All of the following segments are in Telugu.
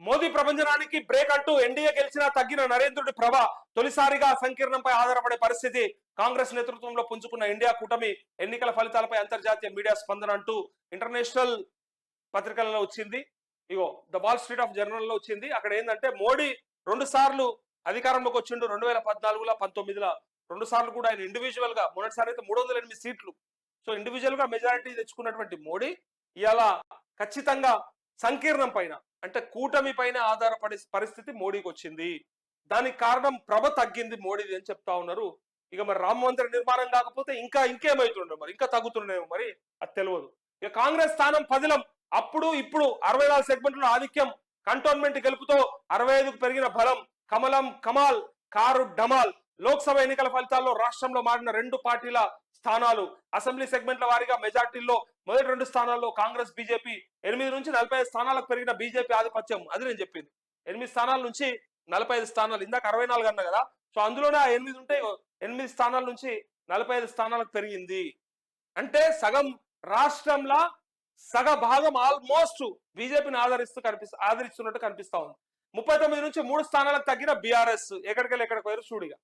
మోదీ ప్రపంచనానికి బ్రేక్ అంటూ ఎన్డీఏ గెలిచినా తగ్గిన నరేంద్రుడి ప్రభ తొలిసారిగా సంకీర్ణంపై ఆధారపడే పరిస్థితి కాంగ్రెస్ నేతృత్వంలో పుంజుకున్న ఇండియా కూటమి ఎన్నికల ఫలితాలపై అంతర్జాతీయ మీడియా స్పందన అంటూ ఇంటర్నేషనల్ పత్రికలలో వచ్చింది. ఇగో ద వాల్ స్ట్రీట్ ఆఫ్ జర్నల్లో వచ్చింది. అక్కడ ఏంటంటే మోడీ రెండు సార్లు అధికారంలోకి వచ్చిండు రెండు వేల పద్నాలుగులో పంతొమ్మిదిలో. రెండు సార్లు కూడా ఆయన ఇండివిజువల్గా మొదటిసారి అయితే మూడు వందల ఎనిమిది సీట్లు. సో ఇండివిజువల్గా మెజారిటీ తెచ్చుకున్నటువంటి మోడీ ఇవాళ ఖచ్చితంగా సంకీర్ణం పైన అంటే కూటమి పైన ఆధారపడే పరిస్థితి మోడీకి వచ్చింది దానికి కారణం ప్రభ తగ్గింది మోడీది అని చెప్తా ఉన్నారు. ఇక మరి రామ మందిర నిర్మాణం కాకపోతే ఇంకా ఇంకేమైతుండే మరి? ఇంకా తగ్గుతుండేమో మరి? అది తెలియదు ఇక కాంగ్రెస్ స్థానం పదిలం. అప్పుడు ఇప్పుడు అరవై నాలుగు సెగ్మెంట్లో ఆధిక్యం కంటోన్మెంట్ గెలుపుతో అరవై ఐదుకు పెరిగిన బలం కమలం కమాల్ కారు డమాల్ లోక్సభ ఎన్నికల ఫలితాల్లో రాష్ట్రంలో మారిన రెండు పార్టీల స్థానాలు అసెంబ్లీ సెగ్మెంట్ల వారీగా మెజార్టీల్లో మొదటి రెండు స్థానాల్లో కాంగ్రెస్ బీజేపీ. ఎనిమిది నుంచి నలభై స్థానాలకు పెరిగిన బీజేపీ ఆధిపత్యం. అది నేను చెప్పింది. ఎనిమిది స్థానాల నుంచి నలభై ఐదు స్థానాలు. ఇందాక అరవై నాలుగు అన్నా కదా? సో అందులోనే ఆ ఎనిమిది ఉంటే ఎనిమిది స్థానాల నుంచి నలభై ఐదు స్థానాలకు పెరిగింది. అంటే సగం రాష్ట్రంలో సగ భాగం ఆల్మోస్ట్ బీజేపీని ఆదరిస్తూ కనిపిస్తూ ఆదరిస్తున్నట్టు కనిపిస్తా ఉంది. ముప్పై తొమ్మిది నుంచి మూడు స్థానాలకు తగ్గిన బీఆర్ఎస్. ఎక్కడికెళ్ళి ఎక్కడికి పోయారు? చూడిగా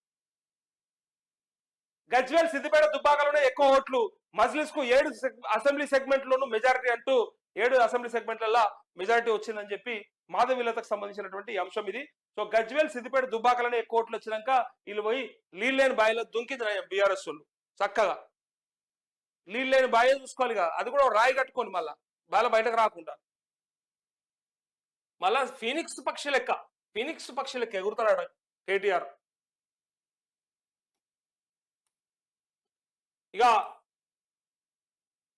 గజ్వేల్ సిద్దిపేట దుబ్బాకలోనే ఎక్కువ ఓట్లు. మజ్లిస్కు ఏడు అసెంబ్లీ సెగ్మెంట్ లోను మెజారిటీ అంటూ ఏడు అసెంబ్లీ సెగ్మెంట్లలో మెజారిటీ వచ్చిందని చెప్పి మాధవీలతకు సంబంధించినటువంటి అంశం ఇది. సో గజ్వేల్ సిద్దిపేట దుబ్బాకలనే ఎక్కువ ఓట్లు వచ్చినాక వీళ్ళు పోయి నీళ్ళు లేని బాయిలో దుంకింది బీఆర్ఎస్ వాళ్ళు. చక్కగా. నీళ్ళు లేని బాయే చూసుకోవాలి కదా అది కూడా రాయి కట్టుకోండి మళ్ళా. బాల బయటకు రాకుండా. మళ్ళా ఫీనిక్స్ పక్షి లెక్క. ఫీనిక్స్ పక్షి లెక్క ఎగురుతాడు కేటీఆర్. ఇక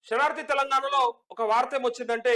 శరణార్థి తెలంగాణలో ఒక వార్త ఏమొచ్చిందంటే